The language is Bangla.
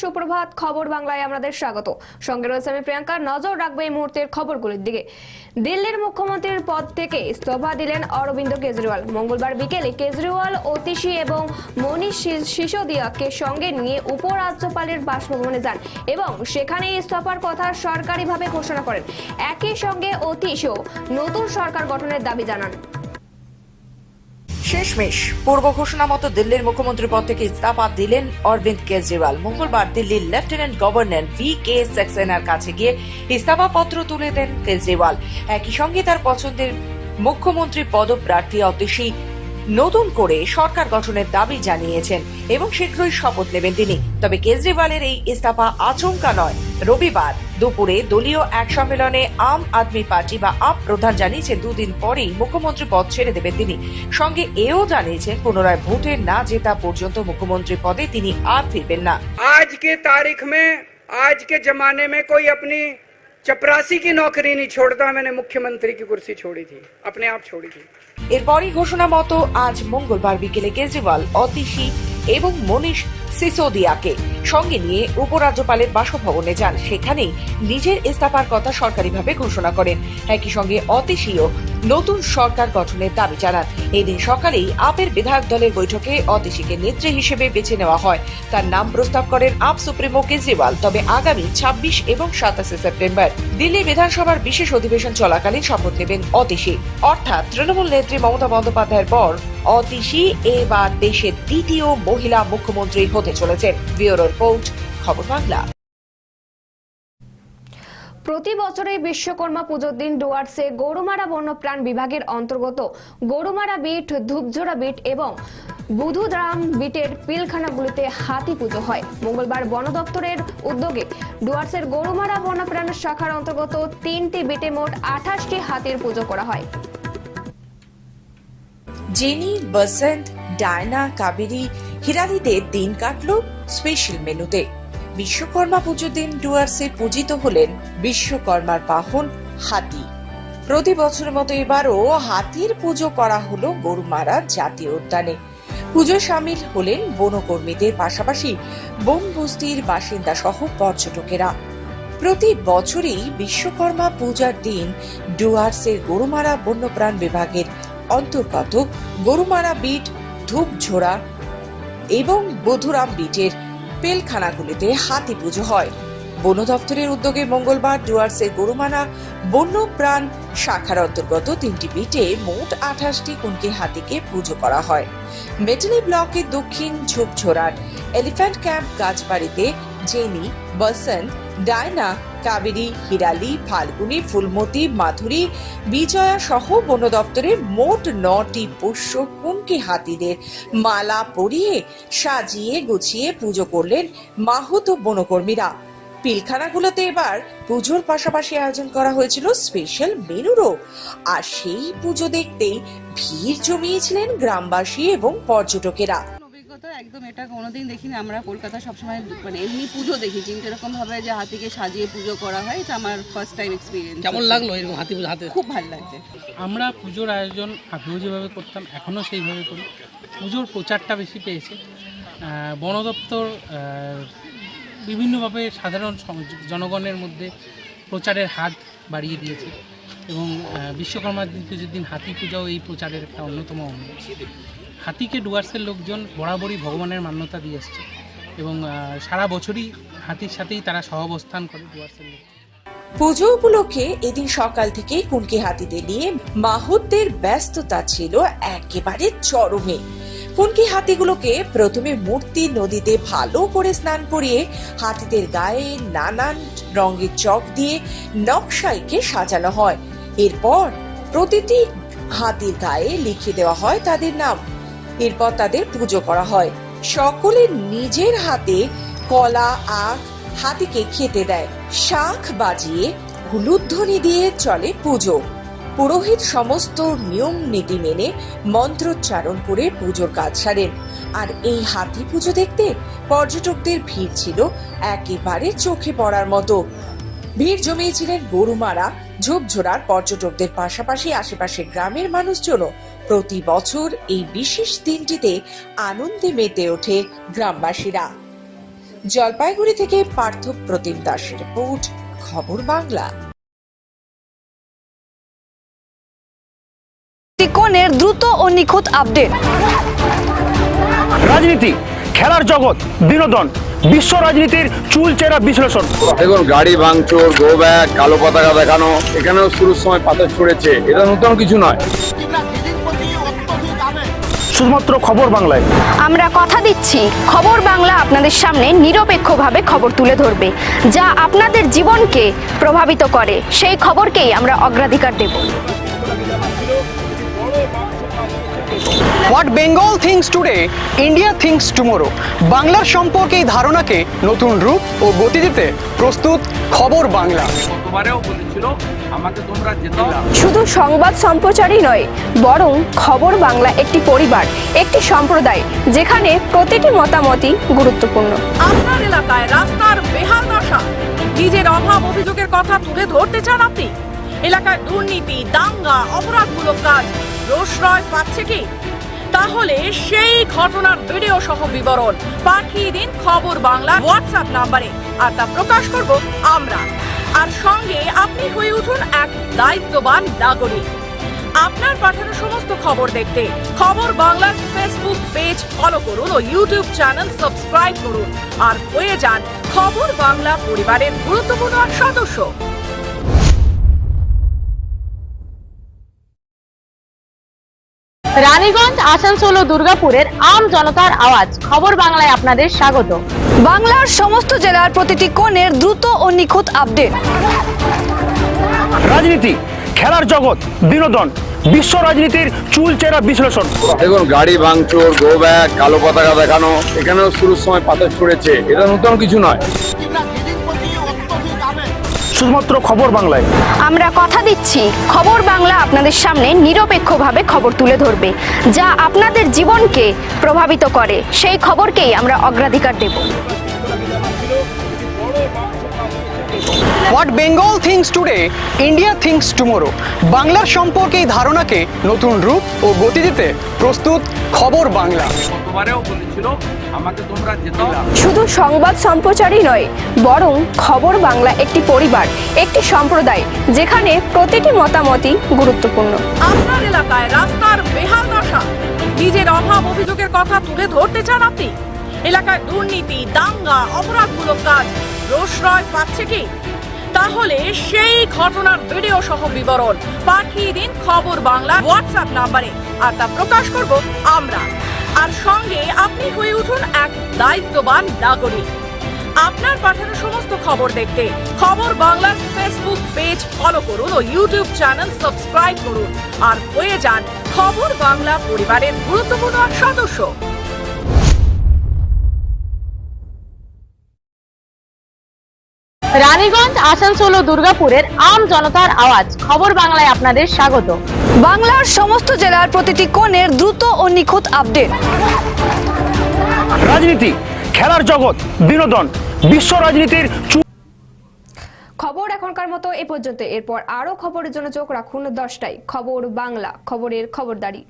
সুপ্রভাত খবর বাংলায় আপনাদের স্বাগত। সঙ্গে রয়েছে আমি প্রিয়াঙ্কা। নজর রাখব এই মুহূর্তের খবরগুলির দিকে। দিল্লির মুখ্যমন্ত্রীর পদ থেকে ইস্তফা দিলেন অরবিন্দ কেজরিওয়াল। মঙ্গলবার বিকেলে কেজরিওয়াল, অতিশী এবং মনীষ সিসোদিয়াকে সঙ্গে নিয়ে উপরাজ্যপালের বাসভবনে যান এবং সেখানে ইস্তফার কথা সরকারিভাবে ঘোষণা করেন। একই সঙ্গে অতীশও নতুন সরকার গঠনের দাবি জানান। শেষমেশ পূর্ব ঘোষণা মতো দিল্লির মুখ্যমন্ত্রী পদ থেকে ইস্তফা দিলেন অরবিন্দ কেজরিওয়াল। মঙ্গলবার দিল্লির লেফটেন্যান্ট গভর্নর ভি কে সাক্সেনার কাছে গিয়ে ইস্তফা পত্র তুলে দেন কেজরিওয়াল। একই সঙ্গে তার পছন্দের মুখ্যমন্ত্রী পদপ্রার্থী অতিশী নতুন করে সরকার গঠনের দাবি জানিয়েছেন এবং শীঘ্রই শপথ নেবেন তিনি তবে কেজরিওয়ালের এই ইস্তফা আচমকা নয় রবিবার দুপুরে দলীয় এক সম্মেলনে আম আদমি পার্টি বা আপ প্রধান জানিয়েছেন দুদিন পরেই মুখ্যমন্ত্রী পদ ছেড়ে দেবেন তিনি সঙ্গে এও জানিয়েছেন পুনরায় ভোটে না জেতা পর্যন্ত মুখ্যমন্ত্রী পদে তিনি আর ফিরবেন না आज के तारीख में आज के जमाने में कोई अपनी चपरासी की नौकरी नहीं छोड़ता मैंने मुख्यमंत्री की कुर्सी छोड़ी थी अपने आप छोड़ी थी এরপরই ঘোষণা মতো আজ মঙ্গলবার বিকেলে কেজরিওয়াল অতিশী এবং মনীষ সিসোদিয়াকে। সঙ্গে নিয়ে উপরাজ্যপালের বাসভবনে যান। সেখানেই নিজের ইস্তফার কথা সরকারিভাবে ঘোষণা করেন। একই সঙ্গে অতিশীও নতুন সরকার গঠনের দাবি জানান। এদিন সকালেই আপের বিধায়ক দলের বৈঠকে অতিশীকে নেত্রী হিসেবে বেছে নেওয়া হয়। তার নাম প্রস্তাব করেন আপ সুপ্রিমো কেজরিওয়াল। তবে আগামী ছাব্বিশ এবং সাতাশে সেপ্টেম্বর দিল্লি বিধানসভার বিশেষ অধিবেশন চলাকালীন শপথ নেবেন অতিশী। অর্থাৎ তৃণমূল নেত্রী মমতা বন্দ্যোপাধ্যায়ের পর অতিশী এবার দেশের দ্বিতীয় মহিলা মুখ্যমন্ত্রী হতে চলেছেন ব্যুরো রিপোর্ট, খবর বাংলা। প্রতি বছরই বিশ্বকর্মা পুজোর দিন ডুয়ার্সে গরুমারা বন্যপ্রাণ বিভাগের অন্তর্গত গরুমারা বিট, ধূপঝোড়া বিট এবং বুধুদ্রাম বিটের পিলখানাগুলিতে হাতি পুজো হয়। মঙ্গলবার বন দপ্তরের উদ্যোগে ডুয়ার্সের গরুমারা বন্যপ্রাণ শাখার অন্তর্গত তিনটি বিটে মোট আঠাশটি হাতির পুজো করা হয়। জেনি বসন্ত, ডায়না, কাবেরী হিরালিদের দিন কাটল স্পেশাল মেনুতে। বিশ্বকর্মা পুজোর দিন ডুয়ার্সে পূজিত হলেন বিশ্বকর্মার বাহন হাতি। প্রতি বছরের মতো এবারও হাতির পুজো করা হলো গরুমারা জাতীয় উদ্যানে। পুজো সামিল হলেন বনকর্মীদের পাশাপাশি বন বস্তির বাসিন্দা সহ পর্যটকেরা। প্রতি বছরই বিশ্বকর্মা পূজার দিন ডুয়ার্সের গরুমারা বন্যপ্রাণ বিভাগের অন্তর্গত গরুমারা বিট, ধূপঝোড়া এবং বধুরাম বিটের পেলখানাগুলিতে হাতি পুজো হয়। বন দপ্তরের উদ্যোগে মঙ্গলবার ডুয়ার্সের গরুমারা বন্যপ্রাণ শাখার অন্তর্গত তিনটি বিটে মোট আঠাশটি কুনকি হাতিকে পুজো করা হয়। মেটালি ব্লকের দক্ষিণ ঝোপঝোড়ার এলিফ্যান্ট ক্যাম্প গাছবাড়িতে জেনি বসন্ত ডায়না কাবেরী, হিরালি, ফাল্গুনি, ফুলমতি, মাধুরী, বিজয়া সহ বন দপ্তরের মোট নটি পোষ্য কুনকি হাতিদের মালা পরিয়ে, সাজিয়ে, গুছিয়ে পুজো করলেন মাহুত বনকর্মীরা। পিলখানাগুলোতে এবার পুজোর পাশাপাশি আয়োজন করা হয়েছিল স্পেশাল মেনুরও। আর সেই পুজো দেখতেই ভিড় জমিয়েছিলেন গ্রামবাসী এবং পর্যটকেরা। অভিজ্ঞতা একদম এটা কোনোদিন দেখিনি। আমরা কলকাতা সবসময় মানে এমনি পুজো দেখি। কিন্তু এরকম ভাবে যে হাতিকে সাজিয়ে পুজো করা হয় এটা আমার ফার্স্ট টাইম এক্সপিরিয়েন্স কেমন লাগল এরকম হাতি পুজো হাতে? খুব ভালো লাগছে। আমরা পুজোর আয়োজন আগেও যেভাবে করতাম এখনও সেইভাবে করি। পুজোর প্রচারটা বেশি পেয়েছে। বন দপ্তর বিভিন্নভাবে সাধারণ জনগণের মধ্যে প্রচারের হাত বাড়িয়ে দিয়েছে এবং বিশ্বকর্মা দিন পুজোর দিন হাতি পূজাও এই প্রচারের একটা অন্যতম অঙ্গ। হাতিকে ডুয়ার্সের লোকজন বরাবরই ভগবানের মান্যতা দিয়ে আসছে। এবং সারা বছরই হাতির সাথেই তারা সহাবস্থান করে ডুয়ার্সের লোক পুজো উপলক্ষে এদিন সকাল থেকেই কুনকি হাতিদের নিয়ে মাহুতদের ব্যস্ততা ছিল একেবারে চরমে। কুনকি হাতিগুলোকে প্রথমে মূর্তি নদীতে ভালো করে স্নান করিয়ে হাতিদের গায়ে নানান রঙের চক দিয়ে নকশাইকে সাজানো হয়। এরপর প্রতিটি হাতির গায়ে লিখে দেওয়া হয় তাদের নাম। এরপর তাদের পুজো করা হয়। সকলে নিজের হাতে কলা, আখ, হাতিকে খেতে দেয়। শাখ বাজিয়ে হুলুধ্বনি দিয়ে চলে পুজো। পুরোহিত সমস্ত নিয়ম নীতি মেনে মন্ত্রোচ্চারণ করে পুজোর কাজ সারেন। আর এই হাতি পুজো দেখতে পর্যটকদের ভিড় ছিল একেবারে চোখে পড়ার মতো। ভিড় জমিয়েছিলেন গরুমারা, ঝোপঝোড়ার পর্যটকদের পাশাপাশি আশেপাশের গ্রামের মানুষজনও। প্রতি বছর এই বিশেষ দিনটিতে আনন্দে মেতে ওঠে গ্রামবাসীরা। জলপাইগুড়ি থেকে পার্থ প্রতিম দাসের রিপোর্ট খবর বাংলা। কোণের দ্রুত ও নিখুঁত আপডেট রাজনীতি খেলার জগৎ বিনোদন বিশ্ব রাজনীতির চুলচেরা বিশ্লেষণ। দেখুন গাড়ি ভাঙচুর গো ব্যাগ কালো পতাকা দেখানো এখানেও শুরুর সময় পাথর ছড়েছে এটা নতুন কিছু নয়। শুধুমাত্র খবর বাংলায়। আমরা কথা দিচ্ছি খবর বাংলা আপনাদের সামনে নিরপেক্ষভাবে খবর তুলে ধরবে যা আপনাদের জীবনকে প্রভাবিত করে। সেই খবরকেই আমরা অগ্রাধিকার দেব। What Bengal thinks today India thinks tomorrow বাংলার সম্পর্কে এই ধারণাকে নতুন রূপ ও গতি দিতে প্রস্তুত খবর বাংলা। শুধু সংবাদ সম্প্রচারই নয় বরং খবর বাংলা একটি পরিবার একটি সম্প্রদায় যেখানে প্রতিটি মতামতই গুরুত্বপূর্ণ। আপনার এলাকায় রাস্তার বেহাল দশা নিজের অভাব অভিযোগের কথা তুলে ধরতে চান আপনি? এলাকায় দুর্নীতি দাঙ্গা অপরাধমূলক কাজ প্রশ্রয় পাচ্ছে কি? তাহলে সেই ঘটনার ভিডিও সহ বিবরণ পাঠিয়ে দিন খবর বাংলা হোয়াটসঅ্যাপ নাম্বারে আর তা প্রকাশ করব আমরা। আর সঙ্গে আপনি হয়ে উঠুন এক দায়িত্ববান নাগরিক। আপনার পাঠানো সমস্ত খবর দেখতে খবর বাংলার ফেসবুক পেজ ফলো করুন ও ইউটিউব চ্যানেল সাবস্ক্রাইব করুন। আর হয়ে যান খবর বাংলা পরিবারের গুরুত্বপূর্ণ সদস্য। রানীগঞ্জ আসানসোল ও দুর্গাপুরের আম জনতার আওয়াজ। খবর বাংলায় আপনাদের স্বাগত। বাংলার সমস্ত জেলার প্রতিটি কোণের দ্রুত ও নিখুঁত আপডেট। রাজনীতি খেলার জগৎ বিনোদন বিশ্ব রাজনীতির চুলচেরা বিশ্লেষণ। দেখুন গাড়ি ভাঙচুর গো ব্যাগ কালো পতাকা দেখানো এখানেও শুরুর সময় পাথর ছড়েছে। এটা নতুন কিছু নয়। শুধুমাত্র খবর বাংলায়। আমরা কথা দিচ্ছি খবর বাংলা আপনাদের সামনে নিরপেক্ষভাবে খবর তুলে ধরবে যা আপনাদের জীবনকে প্রভাবিত করে। সেই খবরকেই আমরা অগ্রাধিকার দেব। What Bengal thinks today India thinks tomorrow বাংলার সম্পর্কে এই ধারণাকে নতুন রূপ ও গতি দিতে প্রস্তুত খবর বাংলা। শুধু সংবাদ সম্প্রচারই নয় বরং খবর বাংলা একটি পরিবার একটি সম্প্রদায় যেখানে প্রতিটি মতামতই গুরুত্বপূর্ণ। আপনার এলাকায় রাস্তার বেহাল দশা নিজের অভাব অভিযোগের কথা তুলে ধরতে চান আপনি? এলাকায় দুর্নীতি দাঙ্গা অপরাধমূলক কাজ প্রশ্রয় পাচ্ছে কি? তাহলে সেই ঘটনার ভিডিও সহ বিবরণ পাঠিয়ে দিন খবর বাংলা হোয়াটসঅ্যাপ নাম্বারে আর তা প্রকাশ করব আমরা। আর সঙ্গে আপনি হয়ে উঠুন এক দায়িত্ববান নাগরিক। আপনার পাঠানো সমস্ত খবর দেখতে খবর বাংলার ফেসবুক পেজ ফলো করুন ও ইউটিউব চ্যানেল সাবস্ক্রাইব করুন। আর হয়ে যান খবর বাংলা পরিবারের গুরুত্বপূর্ণ সদস্য। রানীগঞ্জ আসানসোল ও দুর্গাপুরের আম জনতার আওয়াজ। খবর বাংলায় আপনাদের স্বাগত। বাংলার সমস্ত জেলার প্রতিটি কোণের দ্রুত ও নিখুঁত আপডেট। রাজনীতি খেলার জগৎ বিনোদন বিশ্ব রাজনীতির খবর এখনকার মতো এ পর্যন্ত। এরপর আরও খবরের জন্য চোখ রাখুন দশটায়। খবর বাংলা খবরের খবরদারি।